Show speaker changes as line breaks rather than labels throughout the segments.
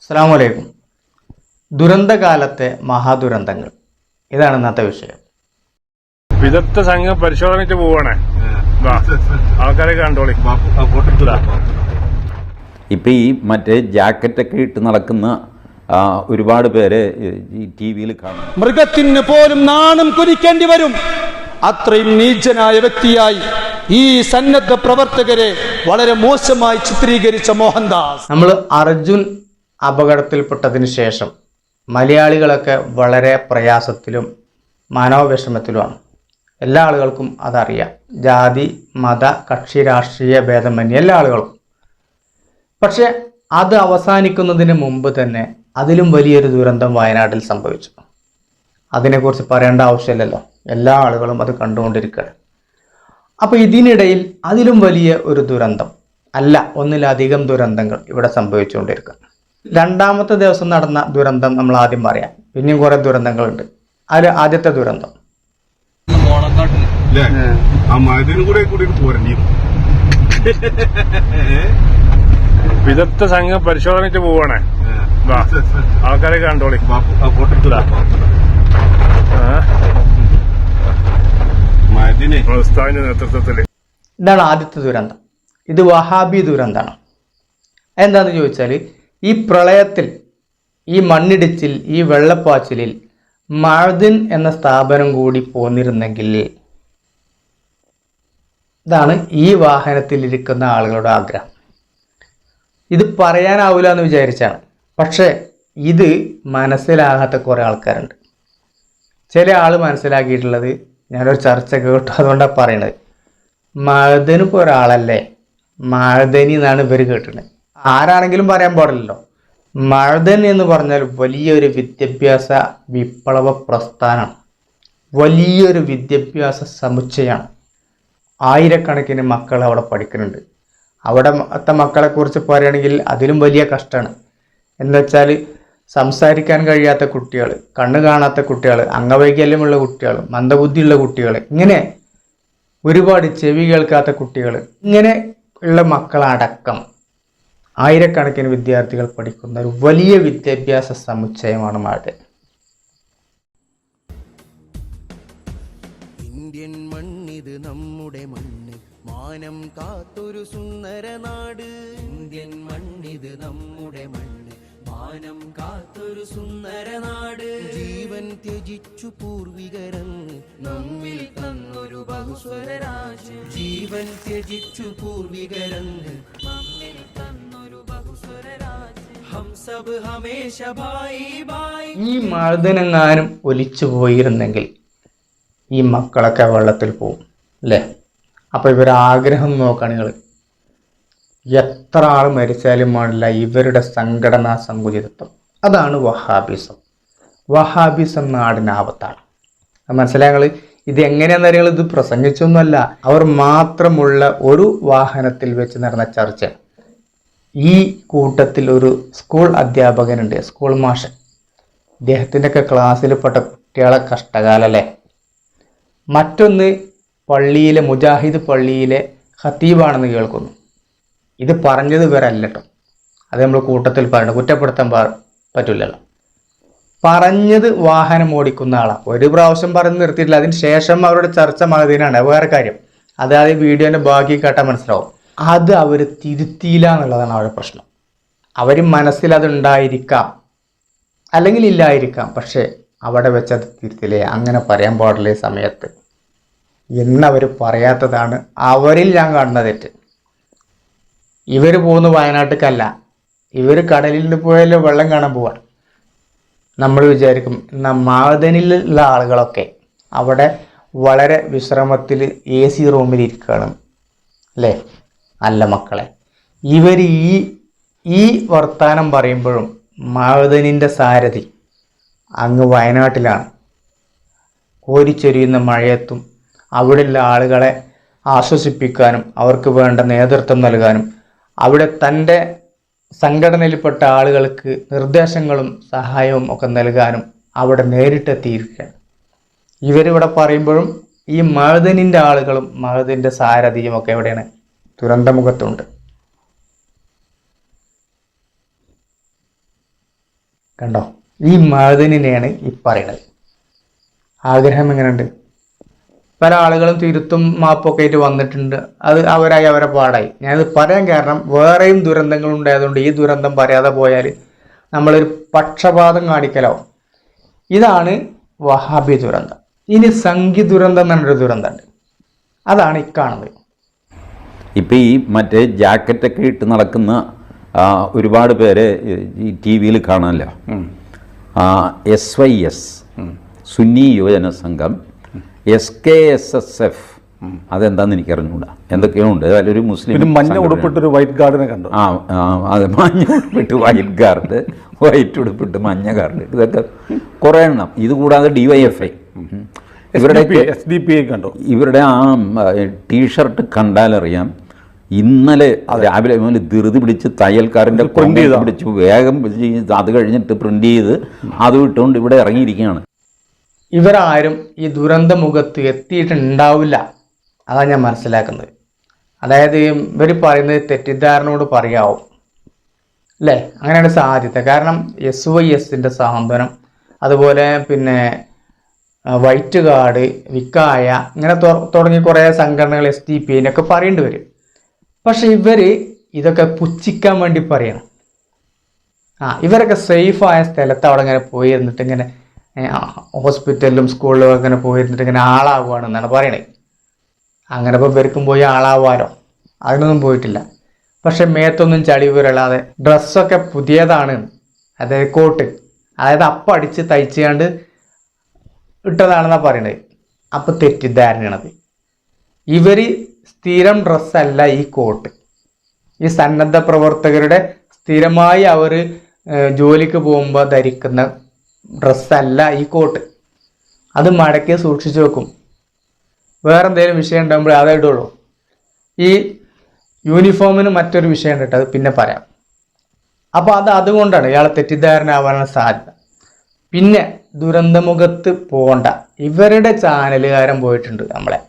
അസ്സാം വലൈക്കും ദുരന്തകാലത്തെ മഹാദുരന്തങ്ങൾ. ഇതാണ് ഇന്നത്തെ വിഷയം.
വിദഗ്ധ സംഘം പരിശോധനയ്ക്ക് പോവാണേ. വാ. ആൾക്കാരെ കണ്ടോളി.
ഇപ്പം ഈ മറ്റേ ജാക്കറ്റൊക്കെ ഇട്ട് നടക്കുന്ന ഒരുപാട് പേര് ഈ ടി വിയിൽ കാണും.
മൃഗത്തിന് പോലും നാണം കുരിക്കേണ്ടി വരും. അത്രയും നീചനായ വ്യക്തിയായി ഈ സന്നദ്ധ പ്രവർത്തകരെ വളരെ മോശമായി ചിത്രീകരിച്ച മോഹൻദാസ്.
നമ്മൾ അർജുൻ അപകടത്തിൽപ്പെട്ടതിന് ശേഷം മലയാളികളൊക്കെ വളരെ പ്രയാസത്തിലും മനോവിഷമത്തിലുമാണ്. എല്ലാ ആളുകൾക്കും അതറിയാം. ജാതി മത കക്ഷി രാഷ്ട്രീയ ഭേദമന്യേ എല്ലാ ആളുകൾക്കും. പക്ഷെ അത് അവസാനിക്കുന്നതിന് മുമ്പ് തന്നെ അതിലും വലിയൊരു ദുരന്തം വയനാട്ടിൽ സംഭവിച്ചു. അതിനെക്കുറിച്ച് പറയേണ്ട ആവശ്യമില്ലല്ലോ. എല്ലാ ആളുകളും അത് കണ്ടുകൊണ്ടിരിക്കുകയാണ്. അപ്പോൾ ഇതിനിടയിൽ അതിലും വലിയ ഒരു ദുരന്തം അല്ല ഒന്നിലധികം ദുരന്തങ്ങൾ ഇവിടെ സംഭവിച്ചുകൊണ്ടിരിക്കുക. രണ്ടാമത്തെ ദിവസം നടന്ന ദുരന്തം നമ്മൾ ആദ്യം പറയാം. പിന്നെയും കുറെ ദുരന്തങ്ങളുണ്ട്. അതിൽ ആദ്യത്തെ ദുരന്തം.
വിദഗ്ധ സംഘം പരിശോധനയ്ക്ക് പോവാണേ. വാ. ആൾക്കാരെ കണ്ടോളി. നേതൃത്വത്തിൽ.
ഇതാണ് ആദ്യത്തെ ദുരന്തം. ഇത് വഹാബി ദുരന്തമാണ്. എന്താണെന്ന് ചോദിച്ചാൽ ഈ പ്രളയത്തിൽ ഈ മണ്ണിടിച്ചിൽ ഈ വെള്ളപ്പാച്ചിലിൽ മഴദിൻ എന്ന സ്ഥാപനം കൂടി പോന്നിരുന്നെങ്കിൽ ഇതാണ് ഈ വാഹനത്തിലിരിക്കുന്ന ആളുകളുടെ ആഗ്രഹം. ഇത് പറയാനാവില്ല എന്ന് വിചാരിച്ചാണ്. പക്ഷേ ഇത് മനസ്സിലാകാത്ത കുറേ ആൾക്കാരുണ്ട്. ചില ആൾ മനസ്സിലാക്കിയിട്ടുള്ളത് ഞാനൊരു ചർച്ച കേട്ടു അതുകൊണ്ടാണ് പറയണത്. മഴദന് ഇപ്പോൾ ഒരാളല്ലേ? മഴദനി എന്നാണ് ഇവർ കേട്ടിട്ടുള്ളത് ആരാണെങ്കിലും പറയാൻ പാടില്ലല്ലോ. മഴദൻ എന്ന് പറഞ്ഞാൽ വലിയൊരു വിദ്യാഭ്യാസ വിപ്ലവ പ്രസ്ഥാനമാണ്. വലിയൊരു വിദ്യാഭ്യാസ സമുച്ചയമാണ്. ആയിരക്കണക്കിന് മക്കൾ അവിടെ പഠിക്കുന്നുണ്ട്. അവിടെ മക്കളെക്കുറിച്ച് പറയുകയാണെങ്കിൽ അതിലും വലിയ കഷ്ടമാണ്. എന്നുവെച്ചാൽ സംസാരിക്കാൻ കഴിയാത്ത കുട്ടികൾ കണ്ണ് കാണാത്ത കുട്ടികൾ അംഗവൈകല്യമുള്ള കുട്ടികൾ മന്ദബുദ്ധിയുള്ള കുട്ടികൾ ഇങ്ങനെ ഒരുപാട് ചെവി കേൾക്കാത്ത കുട്ടികൾ ഇങ്ങനെ ഉള്ള മക്കളടക്കം. ആയിരക്കണക്കിന് വിദ്യാർത്ഥികൾ പഠിക്കുന്ന ഒരു വലിയ വിദ്യാഭ്യാസ സമുച്ചയമാണ് മാട്
ഇന്ത്യൻ മണ്ണിത് നമ്മുടെ മണ്ണ് മാനം കാത്തൊരു സുന്ദര നാട്. ഇന്ത്യൻ മണ്ണിത് നമ്മുടെ മണ്ണ് മാനം കാത്തൊരു സുന്ദര നാട്. ജീവൻ ത്യജിച്ചു പൂർവികരങ്ങ് നമ്മിൽ തന്നൊരു ബഹുസ്വര രാജ്യം ജീവൻ ത്യജിച്ചു പൂർവികരങ്ങ്
ഈ മർദ്ദനങ്ങാനും ഒലിച്ചു പോയിരുന്നെങ്കിൽ ഈ മക്കളൊക്കെ വെള്ളത്തിൽ പോവും അല്ലേ? അപ്പോൾ ഇവരാഗ്രഹം നോക്കുകയാണെങ്കിൽ എത്ര ആൾ മരിച്ചാലും പാടില്ല ഇവരുടെ സംഘടനാ സങ്കുചിതത്വം. അതാണ് വഹാബിസം. വഹാബിസം നാടിനാപത്താണ് മനസ്സിലായങ്ങൾ ഇത് എങ്ങനെയാണെന്ന് ഇത് പ്രസംഗിച്ചൊന്നുമല്ല. അവർ മാത്രമുള്ള ഒരു വാഹനത്തിൽ വെച്ച് നടന്ന ചർച്ച ഈ കൂട്ടത്തിൽ ഒരു സ്കൂൾ അധ്യാപകനുണ്ട് സ്കൂൾ മാഷൻ ഇദ്ദേഹത്തിന്റെയൊക്കെ ക്ലാസ്സിൽപ്പെട്ട കുട്ടികളെ കഷ്ടകാലല്ലേ? മറ്റൊന്ന് പള്ളിയിലെ മുജാഹിദ് പള്ളിയിലെ ഖത്തീബാണെന്ന് കേൾക്കുന്നു. ഇത് പറഞ്ഞത് ഇവരല്ല കേട്ടോ അത് നമ്മൾ കൂട്ടത്തിൽ പറയണം കുറ്റപ്പെടുത്താൻ പറ്റില്ലല്ലോ പറഞ്ഞത് വാഹനം ഓടിക്കുന്ന ആളാണ് ഒരു പ്രാവശ്യം പറഞ്ഞ് നിർത്തിയിട്ടില്ല. അതിന് ശേഷം അവരുടെ ചർച്ച മകതിനാണ്. വേറെ കാര്യം. അതായത് വീഡിയോന്റെ ബാക്കി കേട്ടാൽ മനസ്സിലാവും. അത് അവർ തിരുത്തിയില്ല എന്നുള്ളതാണ് അവരുടെ പ്രശ്നം. അവർ മനസ്സിൽ അത് ഉണ്ടായിരിക്കാം അല്ലെങ്കിൽ ഇല്ലായിരിക്കാം. പക്ഷേ അവിടെ വെച്ച് അത് തിരുത്തില്ലേ അങ്ങനെ പറയാൻ പാടില്ല സമയത്ത്? എന്നവർ പറയാത്തതാണ് അവരിൽ ഞാൻ കാണുന്ന തെറ്റ്. ഇവർ പോകുന്ന വയനാട്ടിലേക്കല്ല ഇവർ കടലിൽ നിന്ന് പോയാലോ വെള്ളം കാണാൻ പോവാണ് നമ്മൾ വിചാരിക്കും എന്നാൽ മാതനിലുള്ള ആളുകളൊക്കെ അവിടെ വളരെ വിശ്രമത്തിൽ എ സി റൂമിൽ ഇരിക്കുകയാണ്. അല്ലേ? അല്ല മക്കളെ. ഇവർ ഈ ഈ വർത്താനം പറയുമ്പോഴും മാവതനിന്റെ സാരഥി അങ്ങ് വയനാട്ടിലാണ്. കോരിച്ചൊരിയുന്ന മഴയത്തും അവിടെയുള്ള ആളുകളെ ആശ്വസിപ്പിക്കാനും അവർക്ക് വേണ്ട നേതൃത്വം നൽകാനും അവിടെ തന്റെ സംഘടനയിൽപ്പെട്ട ആളുകൾക്ക് നിർദ്ദേശങ്ങളും സഹായവും ഒക്കെ നൽകാനും അവിടെ നേരിട്ടെത്തിയിരിക്കുകയാണ്. ഇവരിവിടെ പറയുമ്പോഴും ഈ മഴതനിന്റെ ആളുകളും മഴതിന്റെ സാരഥിയും ഒക്കെ എവിടെയാണ്? ദുരന്തമുഖത്തുണ്ട്. കണ്ടോ? ഈ മഴതിനെയാണ് ഈ പറയുന്നത് ആഗ്രഹം എങ്ങനെയുണ്ട്? പല ആളുകളും തിരുത്തും മാപ്പൊക്കെ ആയിട്ട് വന്നിട്ടുണ്ട്. അത് അവരായി അവരെ പാടായി. ഞാനത് പറയാൻ കാരണം വേറെയും ദുരന്തങ്ങൾ ഉണ്ടായതുകൊണ്ട് ഈ ദുരന്തം പറയാതെ പോയാൽ നമ്മളൊരു പക്ഷപാതം കാണിക്കലാവും ഇതാണ് വഹാബി ദുരന്തം. ഇനി സംഘി ദുരന്തം എന്നൊരു ദുരന്തമുണ്ട്. അതാണ് ഈ കാണുന്നത്.
ഇപ്പം ഈ മറ്റേ ജാക്കറ്റൊക്കെ ഇട്ട് നടക്കുന്ന ഒരുപാട് പേര് ഈ ടി വിയിൽ കാണാമല്ലോ S Y S Sunni Yuvajana Sangham S K S S F അതെന്താന്ന് എനിക്ക് അറിഞ്ഞുകൂടാ എന്തൊക്കെയോ ഉണ്ട് അതിലൊരു മുസ്ലിം
മഞ്ഞ. ഉടുപ്പിട്ടൊരു വൈറ്റ് ഗാർഡിനെ കണ്ടു.
ആ അത് മഞ്ഞ ഉടുപ്പിട്ട് വൈറ്റ് ഗാർഡ് വൈറ്റ് ഉടുപ്പിട്ട് മഞ്ഞ ഗാർഡ് ഇതൊക്കെ കുറേ എണ്ണം. ഇത് കൂടാതെ ഡി വൈ എഫ് ഐ ഇവരുടെ
എസ് ഡി പി ഐ കണ്ടു.
ഇവരുടെ ആ ടീഷർട്ട് കണ്ടാലറിയാം ഇന്നലെ രാവിലെ മുതൽ ധൃതി പിടിച്ച്
തയ്യൽക്കാരന്റെ കൊണ്ടി
പിടിച്ച് വേഗം ചെയ്ത് അത് കഴിഞ്ഞിട്ട് പ്രിന്റ് ചെയ്ത് അത് ഇട്ടുകൊണ്ട് ഇവിടെ ഇറങ്ങിയിരിക്കുകയാണ്.
ഇവരാരും ഈ ദുരന്ത മുഖത്ത് എത്തിയിട്ടുണ്ടാവില്ല. അതാണ് ഞാൻ മനസ്സിലാക്കുന്നത്. അതായത് ഇവർ പറയുന്നത് തെറ്റിദ്ധാരണയോട് പറയാവും. അല്ലേ? അങ്ങനെയാണ് സാധ്യത. കാരണം എസ് വൈ എസിന്റെ സാന്ത്വനം അതുപോലെ പിന്നെ വൈറ്റ് കാർഡ് വിക്കായ ഇങ്ങനെ തുടങ്ങി കുറേ സംഘടനകൾ എസ് ടി പി എന്നൊക്കെ പറയേണ്ടി വരും. പക്ഷെ ഇവർ ഇതൊക്കെ പുച്ഛിക്കാൻ വേണ്ടി പറയണം. ആ ഇവരൊക്കെ സേഫായ സ്ഥലത്ത് അവിടെ ഇങ്ങനെ പോയി ഇരുന്നിട്ട് ഇങ്ങനെ ഹോസ്പിറ്റലിലും സ്കൂളിലും അങ്ങനെ പോയി ഇരുന്നിട്ട് ഇങ്ങനെ ആളാവുകയാണെന്നാണ് പറയണേ. അങ്ങനെ ഇപ്പോൾ ഇവർക്കും പോയി ആളാവാലോ? അതിനൊന്നും പോയിട്ടില്ല. പക്ഷെ മേത്തൊന്നും ചളി വീരല്ലാതെ ഡ്രസ്സൊക്കെ പുതിയതാണ്. അതായത് കോട്ട്. അതായത് അപ്പം അടിച്ച് തയ്ച്ചുകൊണ്ട് ഇട്ടതാണെന്നാണ് പറയണത് അപ്പോൾ തെറ്റിദ്ധാരണയാണത്. ഇവർ സ്ഥിരം ഡ്രസ്സല്ല ഈ കോട്ട് ഈ സന്നദ്ധ പ്രവർത്തകരുടെ സ്ഥിരമായി അവർ ജോലിക്ക് പോകുമ്പോൾ ധരിക്കുന്ന ഡ്രസ്സല്ല ഈ കോട്ട് അത് മടക്കി സൂക്ഷിച്ചു വെക്കും. വേറെ എന്തെങ്കിലും വിഷയം ഉണ്ടാകുമ്പോൾ അതേ ഇടുള്ളൂ. ഈ യൂണിഫോമിന് മറ്റൊരു വിഷയം ഉണ്ട് അത് പിന്നെ പറയാം. അപ്പോൾ അത് അതുകൊണ്ടാണ് ഇയാളെ തെറ്റിദ്ധാരണ ആവാനുള്ള സാധ്യത. പിന്നെ ദുരന്തമുഖത്ത് പോകണ്ട. ഇവരുടെ ചാനലുകാരൻ പോയിട്ടുണ്ട് നമ്മളെ.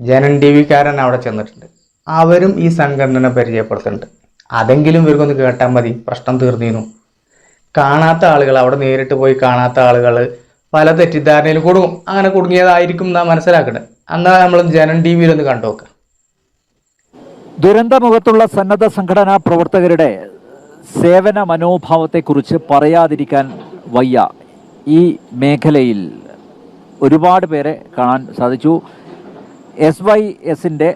ജനൻ ടി വിക്കാരൻ അവിടെ ചെന്നിട്ടുണ്ട്. അവരും ഈ സംഘടന പരിചയപ്പെടുത്തുന്നുണ്ട്. അതെങ്കിലും ഇവർക്കൊന്ന് കേട്ടാൽ മതി. പ്രശ്നം തീർന്നിരുന്നു കാണാത്ത ആളുകൾ അവിടെ നേരിട്ട് പോയി കാണാത്ത ആളുകൾ പല തെറ്റിദ്ധാരണയിൽ കുടുങ്ങും. അങ്ങനെ കുടുങ്ങിയതായിരിക്കും നാം മനസ്സിലാക്കുന്നത് എന്നാൽ നമ്മൾ ജനൻ ടി വിയിലൊന്ന് കണ്ടു നോക്കാം.
ദുരന്തമുഖത്തുള്ള സന്നദ്ധ സംഘടനാ പ്രവർത്തകരുടെ സേവന മനോഭാവത്തെക്കുറിച്ച് പറയാതിരിക്കാൻ വയ്യ. ഈ മേഖലയിൽ ഒരുപാട് പേരെ കാണാൻ സാധിച്ചു. എസ് വൈ എസിന്റെ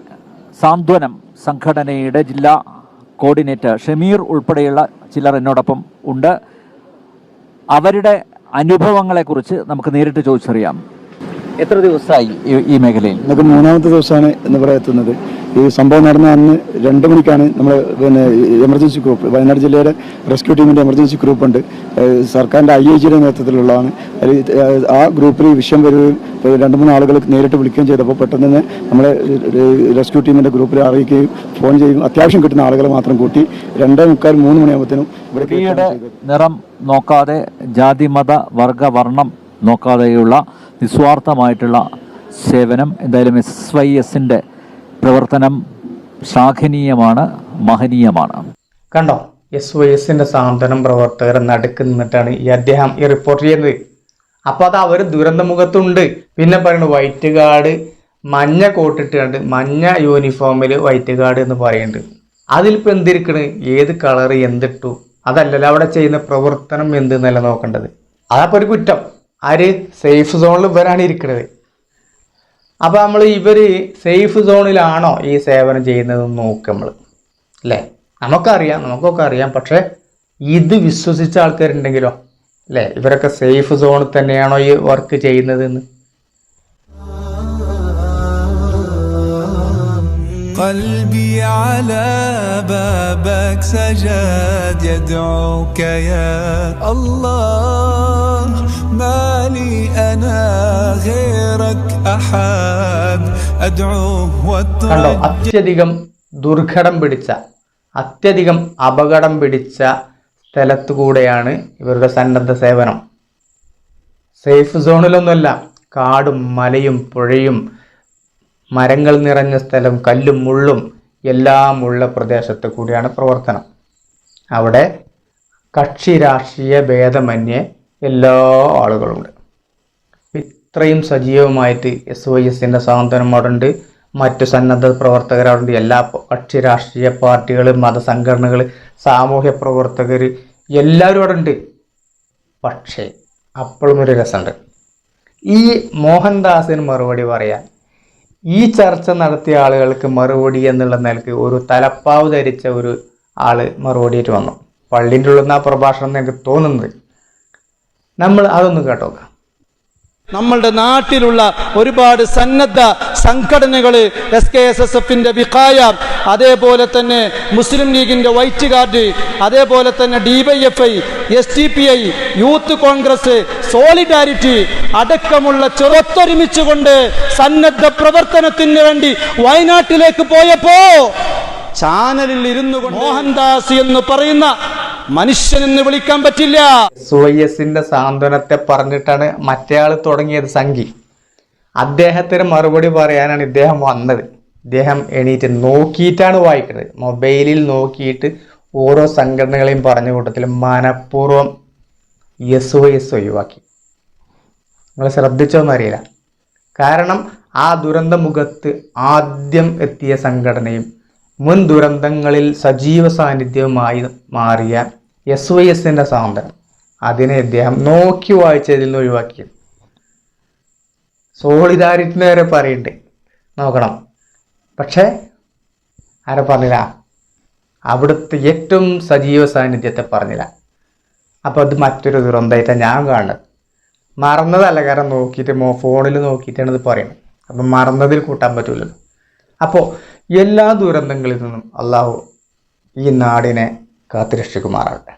സാന്ത്വനം സംഘടനയുടെ ജില്ലാ കോർഡിനേറ്റർ ഷമീർ ഉൾപ്പെടെയുള്ള ചിലർ എന്നോടൊപ്പം ഉണ്ട്. അവരുടെ അനുഭവങ്ങളെക്കുറിച്ച് നമുക്ക് നേരിട്ട് ചോദിച്ചറിയാം. എത്ര ദിവസമായി ഈ- മേഖലയിൽ?
നമുക്ക് മൂന്നാമത്തെ ദിവസമാണ് പറയാൻ എത്തുന്നത്. ഈ സംഭവം നടന്ന അന്ന് രണ്ട് മണിക്കാണ് നമ്മൾ പിന്നെ എമർജൻസി ഗ്രൂപ്പ് വയനാട് ജില്ലയുടെ റെസ്ക്യൂ ടീമിന്റെ എമർജൻസി ഗ്രൂപ്പ് ഉണ്ട്. ഏഹ് സർക്കാരിന്റെ ഐ എ ജിയുടെ നേതൃത്വത്തിലുള്ളതാണ്. ആ ഗ്രൂപ്പിൽ ഈ വിഷയം വരികയും രണ്ട് മൂന്ന് ആളുകൾ നേരിട്ട് വിളിക്കുകയും ചെയ്തപ്പോൾ പെട്ടെന്ന് തന്നെ നമ്മളെ റെസ്ക്യൂ ടീമിന്റെ ഗ്രൂപ്പിൽ അറിയിക്കുകയും ഫോൺ ചെയ്യും അത്യാവശ്യം കിട്ടുന്ന ആളുകളെ മാത്രം കൂട്ടി രണ്ടേ മുക്കാൽ മൂന്ന് മണിയാകുമ്പോഴത്തേനും ഇവിടെ
നിറം നോക്കാതെ ജാതി മത വർഗ വർണം നോക്കാതെയുള്ള നിസ്വാർത്ഥമായിട്ടുള്ള സേവനം എന്തായാലും എസ് വൈ എസിന്റെ പ്രവർത്തനം ശ്ലാഘനീയമാണ് മഹനീയമാണ്.
കണ്ടോ? എസ് വൈ എസിന്റെ സാന്ത്വനം പ്രവർത്തകർ നടുക്ക് നിന്നിട്ടാണ് ഈ അദ്ദേഹം ഈ റിപ്പോർട്ട് ചെയ്യുന്നത് അപ്പൊ അത് അവർ ദുരന്തമുഖത്തുണ്ട്. പിന്നെ പറയുന്നത് വൈറ്റ് ഗാർഡ് മഞ്ഞ കോട്ടിട്ടുണ്ട് മഞ്ഞ യൂണിഫോമിൽ വൈറ്റ് ഗാർഡ് എന്ന് പറയുന്നുണ്ട് അതിലിപ്പോൾ എന്തിരിക്കണ്? ഏത് കളർ എന്തിട്ടു? അതല്ലല്ലോ അവിടെ ചെയ്യുന്ന പ്രവർത്തനം എന്ത് എന്നല്ല നോക്കേണ്ടത്. അതപ്പോൾ ഒരു കുറ്റം. ആര്? സേഫ് സോണിൽ ഇവരാണ് ഇരിക്കുന്നത് അപ്പൊ നമ്മൾ ഇവര് സേഫ് സോണിലാണോ ഈ സേവനം ചെയ്യുന്നതെന്ന് നോക്കുക നമ്മൾ അല്ലേ നമുക്കറിയാം നമുക്കൊക്കെ അറിയാം പക്ഷെ ഇത് വിശ്വസിച്ച ആൾക്കാരുണ്ടെങ്കിലോ അല്ലേ ഇവരൊക്കെ സേഫ് സോണിൽ തന്നെയാണോ ഈ വർക്ക് ചെയ്യുന്നതെന്ന്
قلبي على بابك سجاد يدعوك يا الله
കണ്ടോ അത്യധികം ദുർഘടം പിടിച്ച അത്യധികം അപകടം പിടിച്ച സ്ഥലത്തു കൂടെയാണ് ഇവരുടെ സന്നദ്ധ സേവനം. സേഫ് സോണിലൊന്നുമല്ല കാടും മലയും പുഴയും മരങ്ങൾ നിറഞ്ഞ സ്ഥലം കല്ലും മുള്ളും എല്ലാമുള്ള പ്രദേശത്ത് കൂടിയാണ് പ്രവർത്തനം. അവിടെ കക്ഷി രാഷ്ട്രീയ ഭേദമന്യേ എല്ലാ ആളുകളുണ്ട് ഇത്രയും സജീവമായിട്ട് എസ് വൈ എസിന്റെ സാന്ത്വനം അവിടെയുണ്ട് മറ്റു സന്നദ്ധ പ്രവർത്തകർ എല്ലാ കക്ഷി രാഷ്ട്രീയ പാർട്ടികൾ മതസംഘടനകൾ സാമൂഹ്യ പ്രവർത്തകർ എല്ലാവരും അവിടെ ഉണ്ട് പക്ഷേ അപ്പോഴും ഒരു രസമുണ്ട്. ഈ മോഹൻദാസിന് മറുപടി പറയാൻ ഈ ചർച്ച നടത്തിയ ആളുകൾക്ക് മറുപടി എന്നുള്ള നിലയ്ക്ക് ഒരു തലപ്പാവ് ധരിച്ച ഒരു ആൾ മറുപടിയായിട്ട് വന്നു. പള്ളിന്റെ ഉള്ളിൽ നിന്ന് ആ പ്രഭാഷണം എന്ന് എനിക്ക് തോന്നുന്നത്? നമ്മൾ അതൊന്ന് കേട്ടോക്കാം.
നമ്മളുടെ നാട്ടിലുള്ള ഒരുപാട് സന്നദ്ധ സംഘടനകൾ എസ് കെ എസ് എസ് എഫിന്റെ വിഖായ അതേപോലെ തന്നെ മുസ്ലിം ലീഗിന്റെ വൈറ്റ് ഗാർഡ് അതേപോലെ തന്നെ D Y F I S T P I Youth Congress Solidarity അടക്കമുള്ള ചെറുത്തൊരുമിച്ചുകൊണ്ട് സന്നദ്ധ പ്രവർത്തനത്തിന് വേണ്ടി വയനാട്ടിലേക്ക് പോയപ്പോ ചാനലിൽ ഇരുന്നു മോഹൻദാസ് എന്ന് പറയുന്ന മനുഷ്യനെന്ന് വിളിക്കാൻ പറ്റില്ല.
സുവയ്യസിന്റെ സാന്ത്വനത്തെ പറഞ്ഞിട്ടാണ് മറ്റേയാൾ തുടങ്ങിയത് സംഘി. അദ്ദേഹത്തിന് മറുപടി പറയാനാണ് ഇദ്ദേഹം വന്നത്. ഇദ്ദേഹം എണീറ്റ് നോക്കിയിട്ടാണ് വായിക്കുന്നത്. മൊബൈലിൽ നോക്കിയിട്ട് ഓരോ സംഘടനകളെയും പറഞ്ഞ കൂട്ടത്തിൽ മനഃപൂർവം എസ് ഒ എസ് ഒഴിവാക്കി നിങ്ങൾ ശ്രദ്ധിച്ചോന്നറിയില്ല കാരണം ആ ദുരന്ത മുഖത്ത് ആദ്യം എത്തിയ സംഘടനയും മുൻ ദുരന്തങ്ങളിൽ സജീവ സാന്നിധ്യവുമായി മാറിയ എസ് വൈ എസിന്റെ സാന്ത്വനം അതിനെ അദ്ദേഹം നോക്കി വായിച്ചതിൽ നിന്ന് ഒഴിവാക്കി. സോളിഡാരിറ്റിന് വരെ പറയുന്നുണ്ട്. നോക്കണം. പക്ഷേ ആരെ പറഞ്ഞില്ല? അവിടുത്തെ ഏറ്റവും സജീവ സാന്നിധ്യത്തെ പറഞ്ഞില്ല. അപ്പോൾ അത് മറ്റൊരു ദുരന്തമായിട്ടാണ് ഞാൻ കാണുന്നത്. മറന്നതല്ല കാരണം നോക്കിയിട്ട് മോ ഫോണിൽ നോക്കിയിട്ടാണ് ഇത് പറയുന്നത്. അപ്പം മറന്നതിൽ കൂട്ടാൻ പറ്റൂലല്ലോ. അപ്പോൾ എല്ലാ ദുരന്തങ്ങളിൽ നിന്നും അള്ളാഹു ഈ നാടിനെ കാത്തുരക്ഷിക്കുമാറാകട്ടെ.